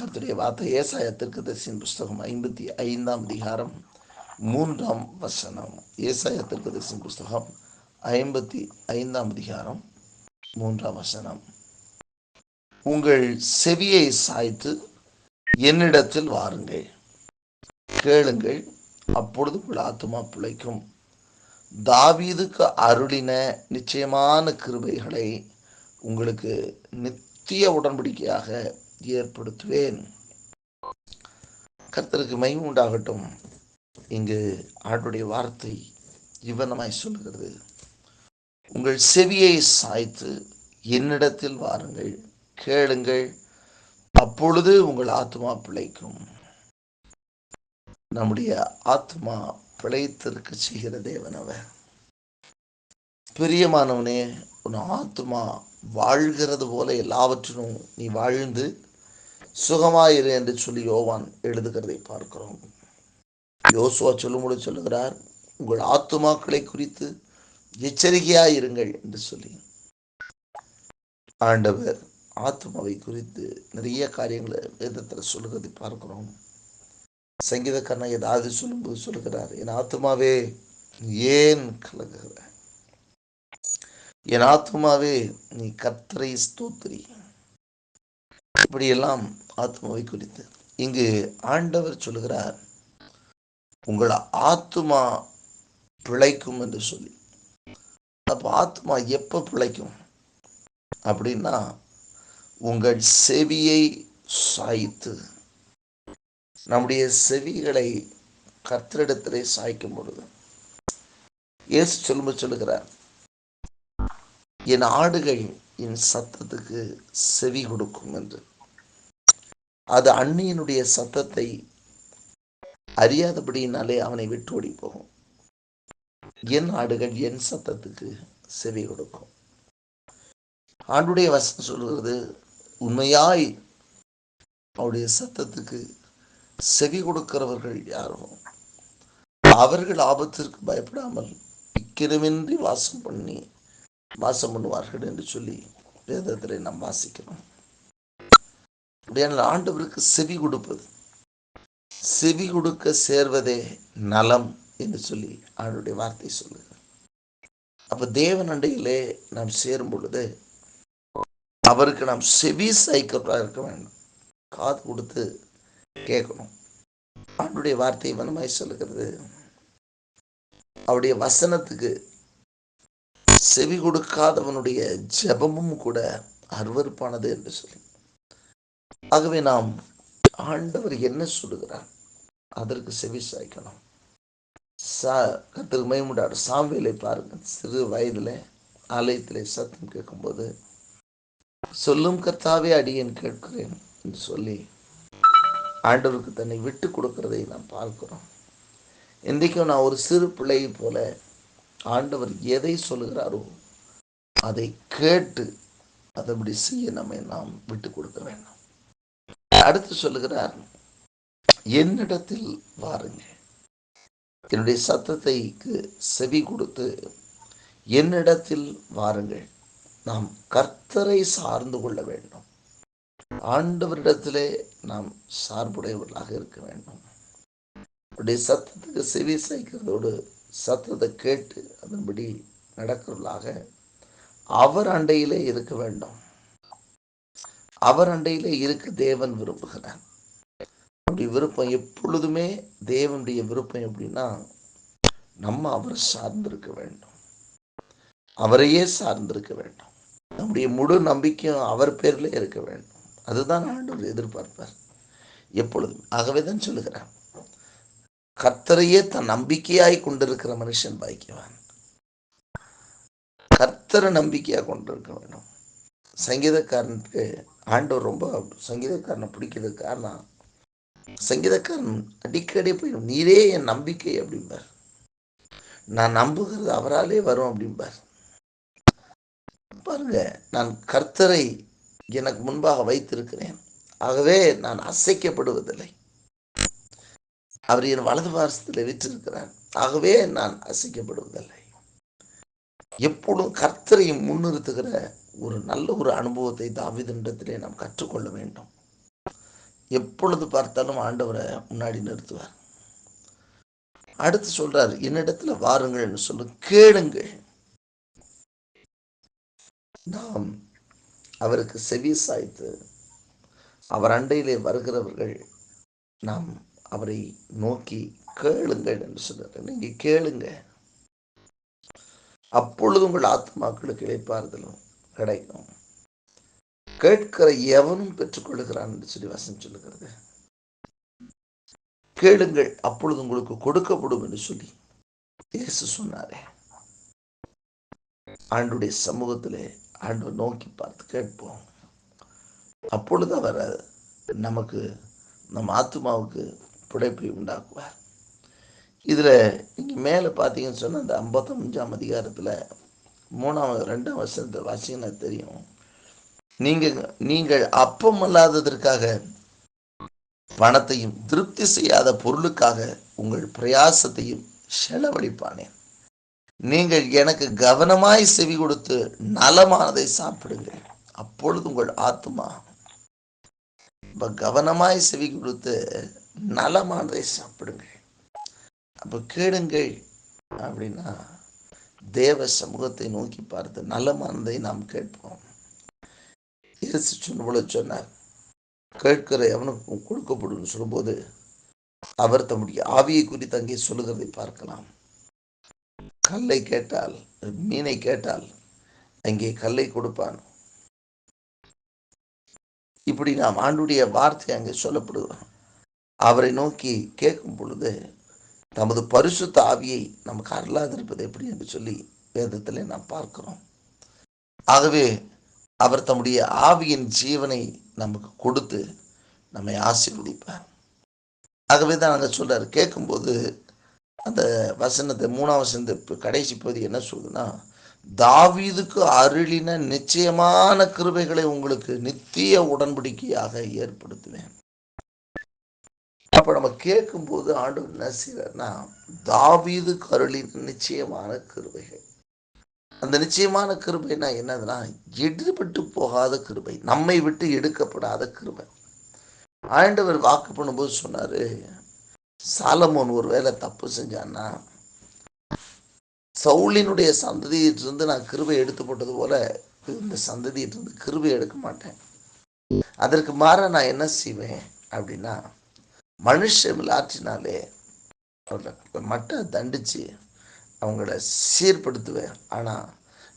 கர்த்தருடைய வார்த்தை ஏசாயத்திற்கு தரிசின் புஸ்தகம் ஐம்பத்தி ஐந்தாம் அதிகாரம் மூன்றாம் வசனம். ஏசாய தரிசின் புஸ்தகம் ஐம்பத்தி ஐந்தாம் அதிகாரம் மூன்றாம் வசனம். உங்கள் செவியை சாய்த்து என்னிடத்தில் வாருங்கள். கேளுங்கள் அப்பொழுது உங்கள் ஆத்மா பிழைக்கும். தாவீதுக்கு அருளின நிச்சயமான கிருபைகளை உங்களுக்கு நித்திய உடன்படிக்கையாக ஏற்படுத்துவேன். கர்த்தருக்கு மயம் உண்டாகட்டும். இங்கு ஆண்டுடைய வார்த்தை ஜீவனமாய் சொல்லுகிறது. உங்கள் செவியை சாய்த்து என்னிடத்தில் வாருங்கள். கேளுங்கள். அப்பொழுது உங்கள் ஆத்மா பிழைக்கும். நம்முடைய ஆத்மா பிழைத்திருக்க செய்கிற தேவன் அவர். பிரியமானவனே உன் ஆத்மா வாழ்கிறது போல எல்லாவற்றிலும் நீ வாழ்ந்து சுகமாயிரு என்று சொல்லி யோவான் எழுதுகிறதை பார்க்கிறோம். யோசுவா சொல்லும்போது சொல்லுகிறார் உங்கள் ஆத்துமாக்களை குறித்து எச்சரிக்கையாயிருங்கள் என்று சொல்லி. ஆண்டவர் ஆத்மாவை குறித்து நிறைய காரியங்களை வேதத்தில் சொல்லுகிறதை பார்க்கிறோம். சங்கீதக்காரன் ஏதாவது சொல்லும்போது சொல்லுகிறார் என் ஆத்மாவே ஏன் கலங்குகிற? என் ஆத்மாவே நீ கத்தரை ஸ்தோத்திரி. இப்படியெல்லாம் ஆத்மாவை குறித்து. இங்கு ஆண்டவர் சொல்லுகிறார் உங்கள் ஆத்மா பிழைக்கும் என்று சொல்லி. அப்போ ஆத்மா எப்போ பிழைக்கும்? அப்படின்னா உங்கள் செவியை சாய்த்து. நம்முடைய செவிகளை கர்த்தரிடத்திலே சாய்க்கும் பொழுது இயேசு சொல்லும்போது சொல்லுகிறார் என் ஆடுகள் என் சத்தத்துக்கு செவி கொடுக்கும் என்று. அது அண்ணியினுடைய சத்தத்தை அறியாதபடியினாலே அவனை விட்டு ஓடி போகும். என் ஆடுகள் என் சத்தத்துக்கு செவி கொடுக்கும். ஆண்டுடைய வசனம் சொல்கிறது உண்மையாய் அவருடைய சத்தத்துக்கு செவி கொடுக்கிறவர்கள் யாரோ? அவர்கள் ஆபத்திற்கு பயப்படாமல் இக்கிரமின்றி வாசம் பண்ணி வாசம் பண்ணுவார்கள் என்று சொல்லி வேதத்தில் நாம் வாசிக்கிறோம். அப்படியான ஆண்டவருக்கு செவி கொடுப்பது. செவி கொடுக்க சேர்வதே நலம் என்று சொல்லி அவனுடைய வார்த்தை சொல்லுது. அப்ப தேவன் அண்டையிலே நாம் சேரும் பொழுது அவருக்கு நாம் செவி சாய்க்கிறதா இருக்க வேண்டும். காது கொடுத்து கேட்கணும். அவனுடைய வார்த்தை வனமாய் சொல்லுகிறது. அவருடைய வசனத்துக்கு செவி கொடுக்காதவனுடைய ஜெபமும் கூட அருவறுப்பானது என்று சொல்லி. ஆகவே நாம் ஆண்டவர் என்ன சொல்லுகிறார்? அதற்கு செவி சாய்க்கணும். சா கத்திற்கு மயமுண்டாடு சாம்பியலை பாருங்க சிறு வயதில் ஆலயத்தில் சத்தம் கேட்கும்போது சொல்லும் கர்த்தாவே அடியேன் கேட்கிறேன் என்று சொல்லி ஆண்டவருக்கு தன்னை விட்டு கொடுக்கிறதை நாம் பார்க்கிறோம். இன்றைக்கும் நான் ஒரு சிறு பிள்ளை போல ஆண்டவர் எதை சொல்லுகிறாரோ அதை கேட்டு அதபடி செய்ய நம்மை நாம் விட்டு கொடுக்க வேண்டும். அடுத்து சொல்லுகிறார் என்னிடத்தில் வாருங்க. என்னுடைய சத்தத்தைக்கு செவி கொடுத்து என்னிடத்தில் வாருங்கள். நாம் கர்த்தரை சார்ந்து கொள்ள வேண்டும். ஆண்டவரிடத்திலே நாம் சார்புடையவர்களாக இருக்க வேண்டும். அவருடைய சத்தத்துக்கு செவி சாய்க்கிறதோடு சத்தத்தை கேட்டு அதன்படி நடக்கிறவர்களாக அவர் அண்டையிலே இருக்க வேண்டும். அவர் அண்டையிலே இருக்க தேவன் விரும்புகிறார். அப்படி விருப்பம் எப்பொழுதுமே தேவனுடைய விருப்பம் எப்படின்னா நம்ம அவரை சார்ந்திருக்க வேண்டும். அவரையே சார்ந்திருக்க வேண்டும். நம்முடைய முழு நம்பிக்கையும் அவர் பேரில் இருக்க வேண்டும். அதுதான் ஆண்டவர் எதிர்பார்ப்பார். எப்பொழுதும். ஆகவே தான் சொல்லுகிறார். கர்த்தரையே தன் நம்பிக்கையாய் கொண்டிருக்கிற மனுஷன் பாக்கியவான். கர்த்தரை நம்பிக்கையாக கொண்டிருக்க வேண்டும். சங்கீதக்காரனுக்கு ஆண்டவர் ரொம்ப சங்கீதக்காரனை பிடிக்கிறது காரணம் சங்கீதக்காரன் அடிக்கடி போய் நீரே என் நம்பிக்கை அப்படிம்பார். நான் நம்புகிறது அவராலே வரும் அப்படிம்பார். பாருங்க நான் கர்த்தரை எனக்கு முன்பாக வைத்திருக்கிறேன். ஆகவே நான் அசைக்கப்படுவதில்லை. அவர் என் வலது பாரசத்தில் விற்றிருக்கிறார். ஆகவே நான் அசைக்கப்படுவதில்லை. எப்பொழுதும் கர்த்தரையும் முன்னிறுத்துகிற ஒரு நல்ல ஒரு அனுபவத்தை தாவிதண்டத்திலே நாம் கற்றுக்கொள்ள வேண்டும். எப்பொழுது பார்த்தாலும் ஆண்டவரை முன்னாடி நிறுத்துவார். அடுத்து சொல்றாரு என்னிடத்துல வாருங்கள்னு சொல்லு கேளுங்கள். நாம் அவருக்கு செவி சாய்த்து அவர் அண்டையிலே வருகிறவர்கள் நாம் அவரை நோக்கி கேளுங்கள் என்று சொல்றாரு. நீங்க கேளுங்க. அப்பொழுது உங்கள் ஆத்மாக்களுக்கு இழைப்பாறுதலும் கிடைக்கும். கேட்கிற எவனும் பெற்றுக்கொள்ளுகிறான் என்று சொல்லி வசனம் சொல்லுகிறது. கேளுங்கள் அப்பொழுது உங்களுக்கு கொடுக்கப்படும் என்று சொல்லி இயேசு சொன்னாரே. ஆண்டுடைய சமூகத்திலே ஆண்டு நோக்கி பார்த்து கேட்போம். அப்பொழுது அவர் நமக்கு நம் ஆத்மாவுக்கு பிழைப்பை உண்டாக்குவார். இதில் நீங்கள் மேலே பார்த்தீங்கன்னு சொன்னால் அந்த ஐம்பத்தஞ்சாம் அதிகாரத்தில் மூணாவது ரெண்டாம் வருஷத்தை வாசிங்கன்னா தெரியும். நீங்கள் நீங்கள் அப்பம் அல்லாததற்காக பணத்தையும் திருப்தி செய்யாத பொருளுக்காக உங்கள் பிரயாசத்தையும் செலவழிப்பானேன் நீங்கள் எனக்கு கவனமாய் செவி கொடுத்து நலமானதை சாப்பிடுங்கள். அப்பொழுது உங்கள் ஆத்மா இப்ப கவனமாய் செவி கொடுத்து நலமானதை சாப்பிடுங்கள். அப்ப கேளுங்கள் அப்படின்னா தேவ சமூகத்தை நோக்கி பார்த்து நலமானதை நாம் கேட்போம். இயேசு சொன்ன சொன்னார். கேட்கிற எவனுக்கும் கொடுக்கப்படும் சொல்லும்போது அவர் தம்முடைய ஆவியை குறித்து அங்கே சொல்லுகிறதை பார்க்கலாம். கல்லை கேட்டால் மீனை கேட்டால் அங்கே கல்லை கொடுப்பான். இப்படி நாம் ஆண்டுடைய வார்த்தை அங்கே சொல்லப்படுகிறோம் அவரை நோக்கி கேட்கும் பொழுது தமது பரிசுத்த ஆவியை நமக்கு அருளாதிருப்பது எப்படி என்று சொல்லி வேதத்தில் நாம் பார்க்கிறோம். ஆகவே அவர் தம்முடைய ஆவியின் ஜீவனை நமக்கு கொடுத்து நம்மை ஆசீர்வதிப்பார். ஆகவே தான் நாங்கள் சொல்கிறார் கேட்கும்போது அந்த வசனத்தை மூணாம் வசனத்தை கடைசி பகுதி என்ன சொல்லுதுன்னா தாவீதுக்கு அருளின நிச்சயமான கிருபைகளை உங்களுக்கு நித்திய உடன்படிக்கையாக ஏற்படுத்துவேன். அப்ப நம்ம கேட்கும்போது ஆண்டு என்ன செய்யறன்னா தாவீது கருளின் நிச்சயமான கிருபைகள். அந்த நிச்சயமான கிருபைனா என்னதுன்னா எடுபட்டு போகாத கிருபை நம்மை விட்டு எடுக்கப்படாத கிருபை. ஆண்டவர் வாக்கு பண்ணும்போது சொன்னாரு சாலமோன் ஒரு வேலை தப்பு செஞ்சான்னா சவுளினுடைய சந்ததியிட்டிருந்து நான் கிருபை எடுத்து போட்டது போல இந்த சந்ததியிட்டிருந்து கிருபை எடுக்க மாட்டேன். அதற்கு மாற நான் என்ன செய்வேன் அப்படின்னா மனுஷமில் ஆற்றினாலே அவர்களை மட்டை தண்டிச்சு அவங்கள சீர்படுத்துவேன். ஆனால்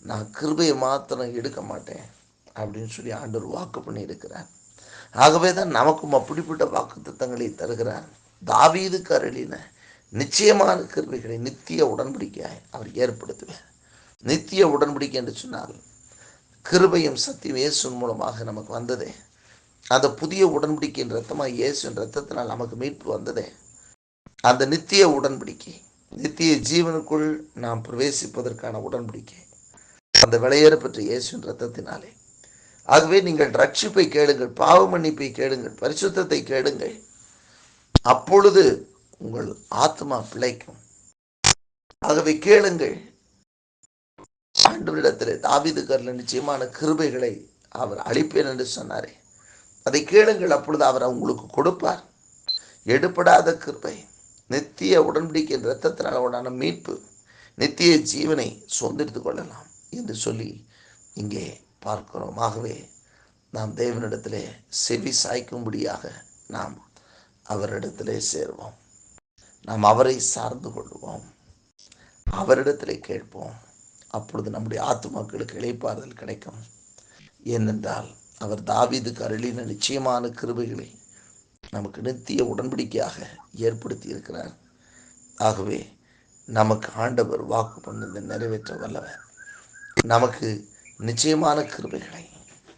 நான் கிருபையை மாத்திரம் எடுக்க மாட்டேன் அப்படின்னு சொல்லி ஆண்டவர் வாக்கு பண்ணியிருக்கிறார். ஆகவே தான் நமக்கும் அப்படிப்பட்ட வாக்கு திட்டங்களை தருகிறார். தாவீது கரளின நிச்சயமான கிருபைகளை நித்திய உடன்படிக்கையாய் அவர் ஏற்படுத்துவார். நித்திய உடன்படிக்கை என்று சொன்னால் கிருபையும் சத்தியம் இயேசுன் மூலமாக நமக்கு வந்ததே. அந்த புதிய உடன்படிக்கையின் ரத்தமாக இயேசுவின் ரத்தத்தினால் நமக்கு மீட்பு வந்ததே. அந்த நித்திய உடன்படிக்கை நித்திய ஜீவனுக்குள் நாம் பிரவேசிப்பதற்கான உடன்படிக்கை. அந்த விளையேற பெற்ற இயேசுவின் ரத்தத்தினாலே. ஆகவே நீங்கள் ரட்சிப்பை கேளுங்கள் பாவ மன்னிப்பை கேளுங்கள் பரிசுத்தத்தை கேளுங்கள். அப்பொழுது உங்கள் ஆத்மா பிழைக்கும். ஆகவே கேளுங்கள். ஆண்டவரிடத்தில் தாவிது கரில் நிச்சயமான கிருபைகளை அவர் அளிப்பேன் என்று சொன்னாரே. அதை கேளுங்கள். அப்பொழுது அவர் உங்களுக்கு கொடுப்பார். எடுப்படாத கிருபை நித்திய உடன்படிக்கையின் இரத்தத்தினால் உண்டான மீட்பு நித்திய ஜீவனை சொந்தெடுத்து கொள்ளலாம் என்று சொல்லி இங்கே பார்க்கிறோம். ஆகவே நாம் தேவனிடத்திலே செவி சாய்க்கும்படியாக நாம் அவரிடத்திலே சேர்வோம். நாம் அவரை சார்ந்து கொள்வோம். அவரிடத்திலே கேட்போம். அப்பொழுது நம்முடைய ஆத்துமாக்களுக்கு இழைப்பாறுதல் கிடைக்கும். ஏனென்றால் அவர் தாவீதுக்கு அருளின நிச்சயமான கிருபைகளை நமக்கு நித்திய உடன்படிக்கையாக ஏற்படுத்தி இருக்கிறார் ஆகவே நமக்கு ஆண்டவர் வாக்கு பண்ணதை நிறைவேற்ற வல்லவர். நமக்கு நிச்சயமான கிருபைகளை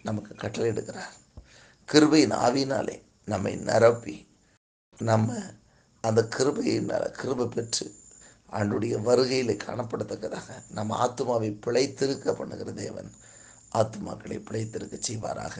நமக்கு கட்டளையிடுகிறார். கிருபையின் ஆவினாலே நம்மை நிரப்பி நம்ம அந்த கிருபையினால் கிருபை பெற்று ஆண்டுடைய வருகையில் காணப்படத்தக்கதாக நம்ம ஆத்மாவை பிழைத்திருக்க பண்ணுகிற தேவன் ஆத்மாக்களை பிழைத்திருக்க செய்வாராக.